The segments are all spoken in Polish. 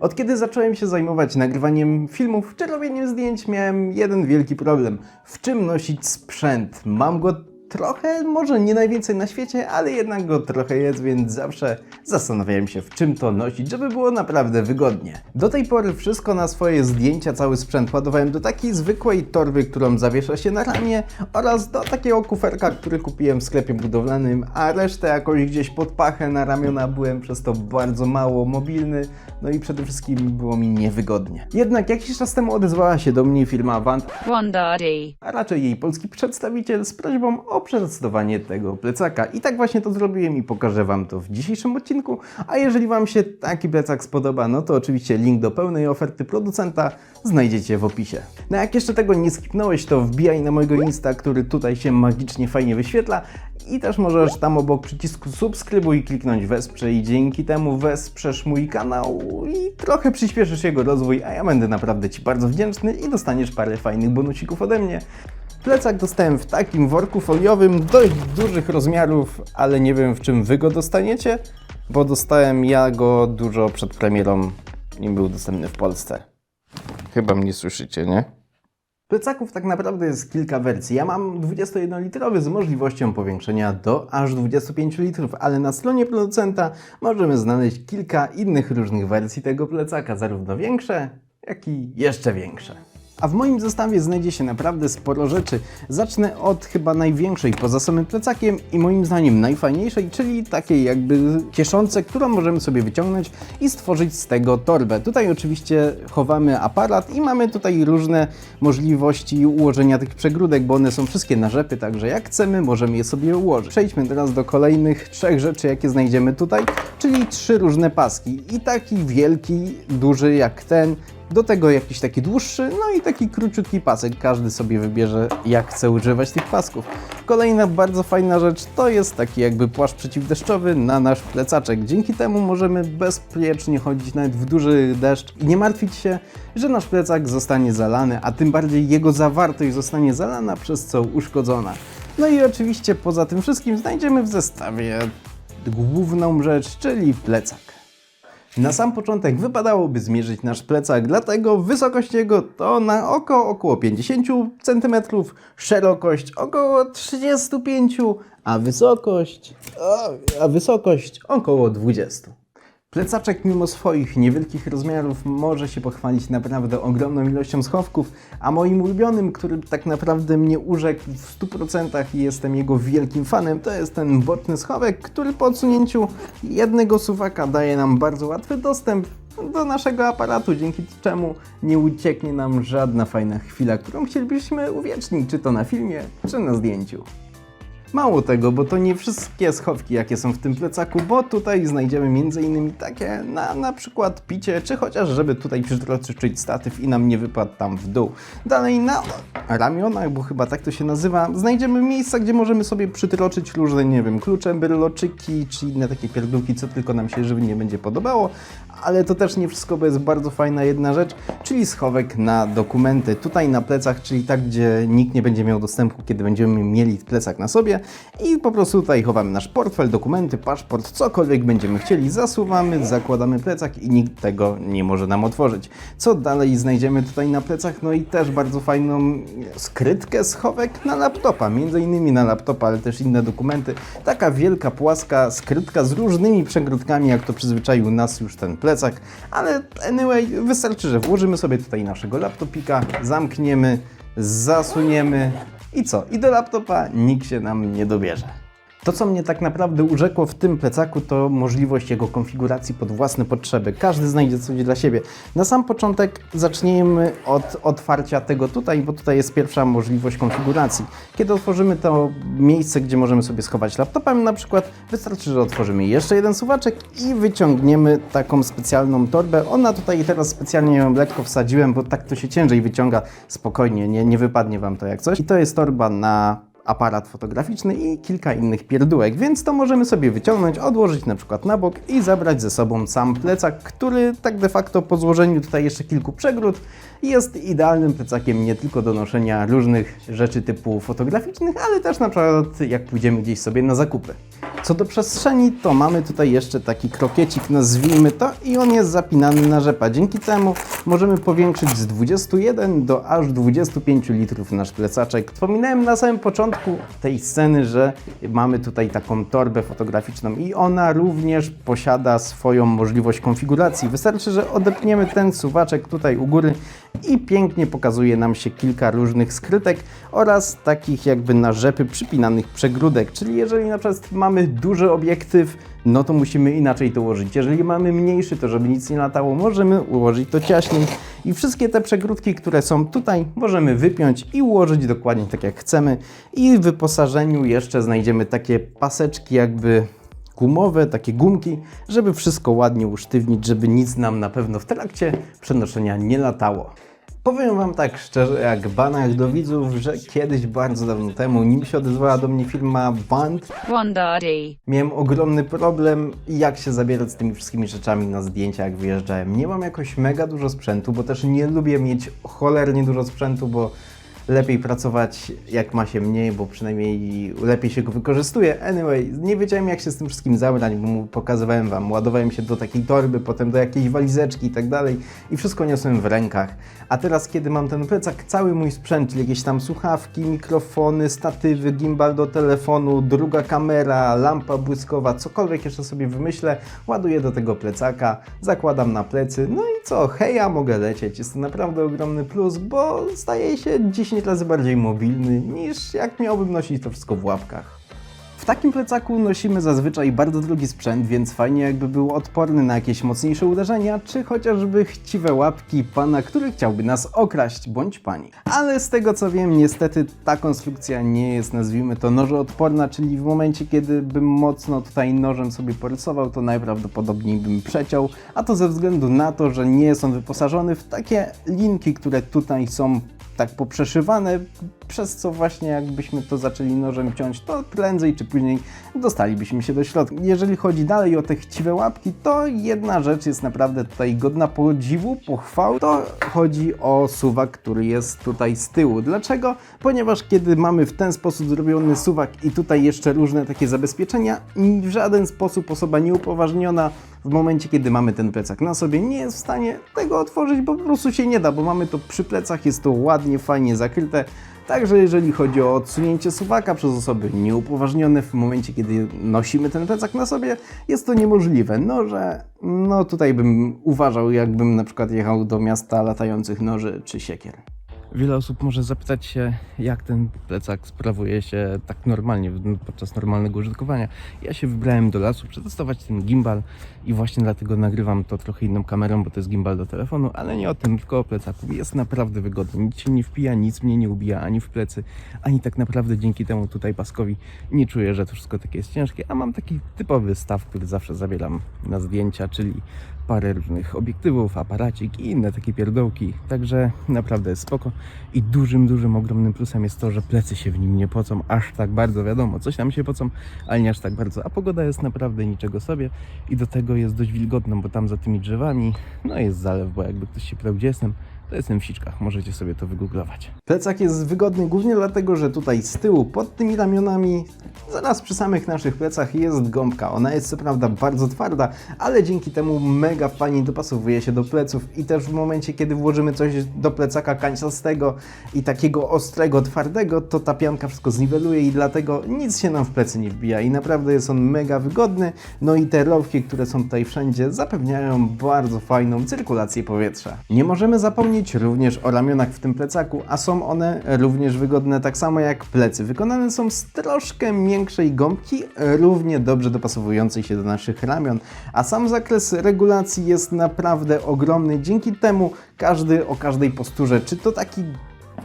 Od kiedy zacząłem się zajmować nagrywaniem filmów czy robieniem zdjęć, miałem jeden wielki problem. W czym nosić sprzęt? Mam go trochę, może nie najwięcej na świecie, ale jednak go trochę jest, więc zawsze zastanawiałem się, w czym to nosić, żeby było naprawdę wygodnie. Do tej pory wszystko na swoje zdjęcia, cały sprzęt ładowałem do takiej zwykłej torby, którą zawiesza się na ramię oraz do takiego kuferka, który kupiłem w sklepie budowlanym, a resztę jakoś gdzieś pod pachę na ramiona byłem przez to bardzo mało mobilny, no i przede wszystkim było mi niewygodnie. Jednak jakiś czas temu odezwała się do mnie firma Wandadi. a raczej jej polski przedstawiciel z prośbą o przetestowanie tego plecaka. I tak właśnie to zrobiłem i pokażę Wam to w dzisiejszym odcinku. A jeżeli Wam się taki plecak spodoba, no to oczywiście link do pełnej oferty producenta znajdziecie w opisie. No jak jeszcze tego nie skipnąłeś, to wbijaj na mojego Insta, który tutaj się magicznie fajnie wyświetla i też możesz tam obok przycisku subskrybuj kliknąć wesprze i dzięki temu wesprzesz mój kanał i trochę przyspieszysz jego rozwój, a ja będę naprawdę Ci bardzo wdzięczny i dostaniesz parę fajnych bonusików ode mnie. Plecak dostałem w takim worku foliowym dość dużych rozmiarów, ale nie wiem w czym Wy go dostaniecie, bo dostałem ja go dużo przed premierą, nim był dostępny w Polsce. Chyba mnie słyszycie, nie? Plecaków tak naprawdę jest kilka wersji. Ja mam 21-litrowy z możliwością powiększenia do aż 25 litrów, ale na stronie producenta możemy znaleźć kilka innych różnych wersji tego plecaka, zarówno większe, jak i jeszcze większe. A w moim zestawie znajdzie się naprawdę sporo rzeczy. Zacznę od chyba największej poza samym plecakiem i moim zdaniem najfajniejszej, czyli takiej jakby kieszonce, którą możemy sobie wyciągnąć i stworzyć z tego torbę. Tutaj oczywiście chowamy aparat i mamy tutaj różne możliwości ułożenia tych przegródek, bo one są wszystkie na rzepy, także jak chcemy możemy je sobie ułożyć. Przejdźmy teraz do kolejnych trzech rzeczy, jakie znajdziemy tutaj, czyli trzy różne paski. I taki wielki, duży jak ten, do tego jakiś taki dłuższy, no i taki króciutki pasek. Każdy sobie wybierze, jak chce używać tych pasków. Kolejna bardzo fajna rzecz to jest taki jakby płaszcz przeciwdeszczowy na nasz plecaczek. Dzięki temu możemy bezpiecznie chodzić nawet w duży deszcz i nie martwić się, że nasz plecak zostanie zalany, a tym bardziej jego zawartość zostanie zalana, przez co uszkodzona. No i oczywiście poza tym wszystkim znajdziemy w zestawie główną rzecz, czyli plecak. Na sam początek wypadałoby zmierzyć nasz plecak, dlatego wysokość jego to na oko około 50 cm, szerokość około 35 a wysokość, a wysokość około 20. Plecaczek mimo swoich niewielkich rozmiarów może się pochwalić naprawdę ogromną ilością schowków, a moim ulubionym, który tak naprawdę mnie urzekł w 100% i jestem jego wielkim fanem, to jest ten boczny schowek, który po odsunięciu jednego suwaka daje nam bardzo łatwy dostęp do naszego aparatu, dzięki czemu nie ucieknie nam żadna fajna chwila, którą chcielibyśmy uwiecznić, czy to na filmie, czy na zdjęciu. Mało tego, bo to nie wszystkie schowki, jakie są w tym plecaku, bo tutaj znajdziemy m.in. takie na na przykład picie, czy chociaż żeby tutaj przytroczyć statyw i nam nie wypadł tam w dół. Dalej na ramionach, bo chyba tak to się nazywa, znajdziemy miejsca, gdzie możemy sobie przytroczyć różne, nie wiem, klucze, bryloczyki, czy inne takie pierdółki, co tylko nam się żywnie będzie podobało, ale to też nie wszystko, bo jest bardzo fajna jedna rzecz, czyli schowek na dokumenty. Tutaj na plecach, czyli tak, gdzie nikt nie będzie miał dostępu, kiedy będziemy mieli plecak na sobie i po prostu tutaj chowamy nasz portfel, dokumenty, paszport, cokolwiek będziemy chcieli, zasuwamy, zakładamy plecak i nikt tego nie może nam otworzyć. Co dalej znajdziemy tutaj na plecach? No i też bardzo fajną skrytkę schowek na laptopa, między innymi na laptopa, ale też inne dokumenty. Taka wielka, płaska skrytka z różnymi przegródkami, jak to przyzwyczaił nas już ten plecak, ale anyway, wystarczy, że włożymy sobie tutaj naszego laptopika, zamkniemy, zasuniemy i co? I do laptopa nikt się nam nie dobierze. To, co mnie tak naprawdę urzekło w tym plecaku, to możliwość jego konfiguracji pod własne potrzeby. Każdy znajdzie coś dla siebie. Na sam początek zacznijmy od otwarcia tego tutaj, bo tutaj jest pierwsza możliwość konfiguracji. Kiedy otworzymy to miejsce, gdzie możemy sobie schować laptopem na przykład, wystarczy, że otworzymy jeszcze jeden suwaczek i wyciągniemy taką specjalną torbę. Ona tutaj teraz specjalnie ją lekko wsadziłem, bo tak to się ciężej wyciąga spokojnie, nie, nie wypadnie Wam to jak coś. I to jest torba na aparat fotograficzny i kilka innych pierdółek, więc to możemy sobie wyciągnąć, odłożyć na przykład na bok i zabrać ze sobą sam plecak, który tak de facto po złożeniu tutaj jeszcze kilku przegród jest idealnym plecakiem nie tylko do noszenia różnych rzeczy typu fotograficznych, ale też na przykład jak pójdziemy gdzieś sobie na zakupy. Co do przestrzeni, to mamy tutaj jeszcze taki krokiecik, nazwijmy to, i on jest zapinany na rzepa. Dzięki temu możemy powiększyć z 21 do aż 25 litrów nasz plecaczek. Wspominałem na samym początku tej sceny, że mamy tutaj taką torbę fotograficzną i ona również posiada swoją możliwość konfiguracji. Wystarczy, że odepniemy ten suwaczek tutaj u góry i pięknie pokazuje nam się kilka różnych skrytek oraz takich jakby na rzepy przypinanych przegródek. Czyli jeżeli na przykład mamy duży obiektyw, no to musimy inaczej to ułożyć. Jeżeli mamy mniejszy, to żeby nic nie latało, możemy ułożyć to ciaśniej. I wszystkie te przegródki, które są tutaj, możemy wypiąć i ułożyć dokładnie tak jak chcemy. I w wyposażeniu jeszcze znajdziemy takie paseczki jakby gumowe, takie gumki, żeby wszystko ładnie usztywnić, żeby nic nam na pewno w trakcie przenoszenia nie latało. Powiem Wam tak szczerze, jak banach do widzów, że kiedyś, bardzo dawno temu, nim się odezwała do mnie firma Band, miałem ogromny problem, jak się zabierać z tymi wszystkimi rzeczami na zdjęcia, jak wyjeżdżałem. Nie mam jakoś mega dużo sprzętu, bo też nie lubię mieć cholernie dużo sprzętu, bo lepiej pracować jak ma się mniej, bo przynajmniej lepiej się go wykorzystuje. Anyway, nie wiedziałem jak się z tym wszystkim zabrać, bo pokazywałem Wam. Ładowałem się do takiej torby, potem do jakiejś walizeczki i tak dalej i wszystko niosłem w rękach. A teraz, kiedy mam ten plecak, cały mój sprzęt, czyli jakieś tam słuchawki, mikrofony, statywy, gimbal do telefonu, druga kamera, lampa błyskowa, cokolwiek jeszcze sobie wymyślę, ładuję do tego plecaka, zakładam na plecy, no i co, heja, mogę lecieć. Jest to naprawdę ogromny plus, bo staje się 10 razy bardziej mobilny niż jak miałbym nosić to wszystko w łapkach. W takim plecaku nosimy zazwyczaj bardzo drogi sprzęt, więc fajnie jakby był odporny na jakieś mocniejsze uderzenia, czy chociażby chciwe łapki pana, który chciałby nas okraść, bądź pani. Ale z tego co wiem, niestety ta konstrukcja nie jest, nazwijmy to, nożoodporna, czyli w momencie, kiedy bym mocno tutaj nożem sobie porysował, to najprawdopodobniej bym przeciął, a to ze względu na to, że nie jest on wyposażony w takie linki, które tutaj są tak poprzeszywane, przez co właśnie jakbyśmy to zaczęli nożem ciąć, to prędzej czy później dostalibyśmy się do środka. Jeżeli chodzi dalej o te chciwe łapki, to jedna rzecz jest naprawdę tutaj godna podziwu, pochwał. To chodzi o suwak, który jest tutaj z tyłu. Dlaczego? Ponieważ kiedy mamy w ten sposób zrobiony suwak i tutaj jeszcze różne takie zabezpieczenia, w żaden sposób osoba nieupoważniona w momencie, kiedy mamy ten plecak na sobie, nie jest w stanie tego otworzyć, bo po prostu się nie da, bo mamy to przy plecach, jest to ładnie, fajnie zakryte. Także jeżeli chodzi o odsunięcie suwaka przez osoby nieupoważnione w momencie, kiedy nosimy ten plecak na sobie, jest to niemożliwe. Noże, no tutaj bym uważał, jakbym na przykład jechał do miasta latających noży czy siekier. Wiele osób może zapytać się, jak ten plecak sprawuje się tak normalnie, podczas normalnego użytkowania. Ja się wybrałem do lasu przetestować ten gimbal i właśnie dlatego nagrywam to trochę inną kamerą, bo to jest gimbal do telefonu, ale nie o tym, tylko o plecaku. Jest naprawdę wygodny, nic się nie wpija, nic mnie nie ubija ani w plecy, ani tak naprawdę dzięki temu tutaj paskowi nie czuję, że to wszystko takie jest ciężkie, a mam taki typowy staw, który zawsze zabieram na zdjęcia, czyli parę różnych obiektywów, aparacik i inne takie pierdołki, także naprawdę jest spoko. I dużym, dużym, ogromnym plusem jest to, że plecy się w nim nie pocą. Aż tak bardzo, wiadomo, coś tam się pocą, ale nie aż tak bardzo, a pogoda jest naprawdę niczego sobie. I do tego jest dość wilgotna, bo tam za tymi drzewami, no jest zalew, bo jakby ktoś się pytał, gdzie jestem, to jestem w Siczkach, możecie sobie to wygooglować. Plecak jest wygodny głównie dlatego, że tutaj z tyłu, pod tymi ramionami, zaraz przy samych naszych plecach jest gąbka. Ona jest co prawda bardzo twarda, ale dzięki temu mega fajnie dopasowuje się do pleców i też w momencie, kiedy włożymy coś do plecaka kanciastego i takiego ostrego, twardego, to ta pianka wszystko zniweluje i dlatego nic się nam w plecy nie wbija i naprawdę jest on mega wygodny. No i te rowki, które są tutaj wszędzie, zapewniają bardzo fajną cyrkulację powietrza. Nie możemy zapomnieć również o ramionach w tym plecaku, a są one również wygodne tak samo jak plecy. Wykonane są z troszkę większej gąbki, równie dobrze dopasowującej się do naszych ramion, a sam zakres regulacji jest naprawdę ogromny. Dzięki temu każdy o każdej posturze, czy to taki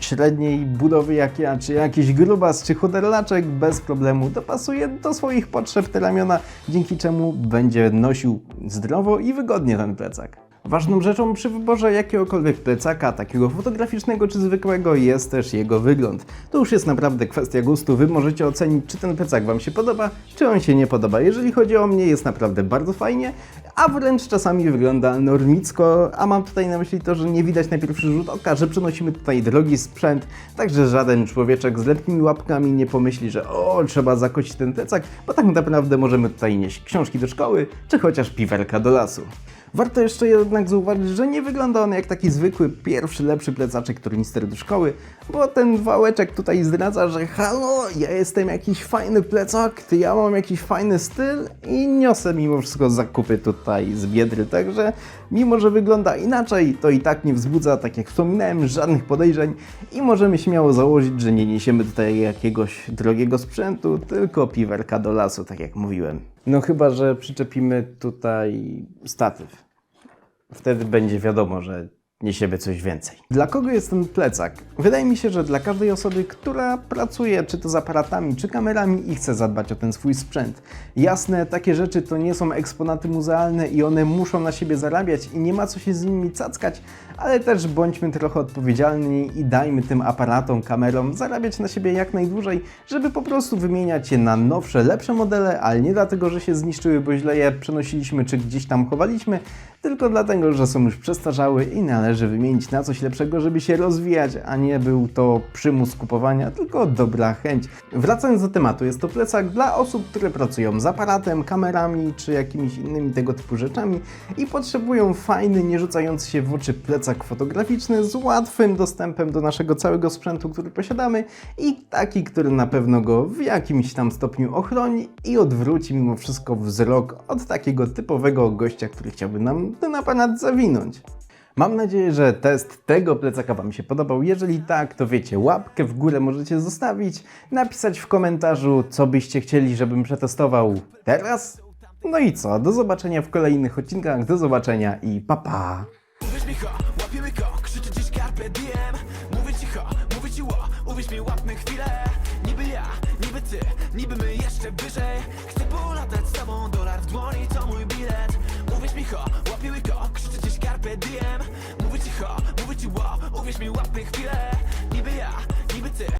średniej budowy jak ja, czy jakiś grubas, czy chuderlaczek bez problemu dopasuje do swoich potrzeb te ramiona, dzięki czemu będzie nosił zdrowo i wygodnie ten plecak. Ważną rzeczą przy wyborze jakiegokolwiek plecaka, takiego fotograficznego czy zwykłego, jest też jego wygląd. To już jest naprawdę kwestia gustu. Wy możecie ocenić, czy ten plecak Wam się podoba, czy on się nie podoba. Jeżeli chodzi o mnie, jest naprawdę bardzo fajnie, a wręcz czasami wygląda normicko, a mam tutaj na myśli to, że nie widać na pierwszy rzut oka, że przenosimy tutaj drogi sprzęt, także żaden człowieczek z lepkimi łapkami nie pomyśli, że o, trzeba zakocić ten plecak, bo tak naprawdę możemy tutaj nieść książki do szkoły, czy chociaż piwerka do lasu. Warto jeszcze jednak zauważyć, że nie wygląda on jak taki zwykły, pierwszy, lepszy plecaczek turnister do szkoły, bo ten wałeczek tutaj zdradza, że halo, ja jestem jakiś fajny plecak, ty ja mam jakiś fajny styl i niosę mimo wszystko zakupy tutaj z Biedry, także mimo, że wygląda inaczej, to i tak nie wzbudza, tak jak wspominałem, żadnych podejrzeń i możemy śmiało założyć, że nie niesiemy tutaj jakiegoś drogiego sprzętu, tylko piwerka do lasu, tak jak mówiłem. No chyba, że przyczepimy tutaj statyw. Wtedy będzie wiadomo, że niesiemy coś więcej. Dla kogo jest ten plecak? Wydaje mi się, że dla każdej osoby, która pracuje czy to z aparatami, czy kamerami i chce zadbać o ten swój sprzęt. Jasne, takie rzeczy to nie są eksponaty muzealne i one muszą na siebie zarabiać i nie ma co się z nimi cackać, ale też bądźmy trochę odpowiedzialni i dajmy tym aparatom, kamerom zarabiać na siebie jak najdłużej, żeby po prostu wymieniać je na nowsze, lepsze modele, ale nie dlatego, że się zniszczyły, bo źle je przenosiliśmy czy gdzieś tam chowaliśmy, tylko dlatego, że są już przestarzałe i należy wymienić na coś lepszego, żeby się rozwijać, a nie był to przymus kupowania, tylko dobra chęć. Wracając do tematu, jest to plecak dla osób, które pracują z aparatem, kamerami czy jakimiś innymi tego typu rzeczami i potrzebują fajny, nie rzucający się w oczy plecak fotograficzny z łatwym dostępem do naszego całego sprzętu, który posiadamy i taki, który na pewno go w jakimś tam stopniu ochroni i odwróci mimo wszystko wzrok od takiego typowego gościa, który chciałby nam ten aparat zawinąć. Mam nadzieję, że test tego plecaka Wam się podobał. Jeżeli tak, to wiecie, łapkę w górę możecie zostawić, napisać w komentarzu, co byście chcieli, żebym przetestował teraz. No i co, do zobaczenia w kolejnych odcinkach, do zobaczenia i pa pa! Niby my jeszcze wyżej. Chcę polatać z tobą, dolar w dłoni to mój bilet. Mi ho, go, carpe diem Mówię ci ho, mówię ci wow, uwierz mi łapy chwilę Niby ja, niby ty,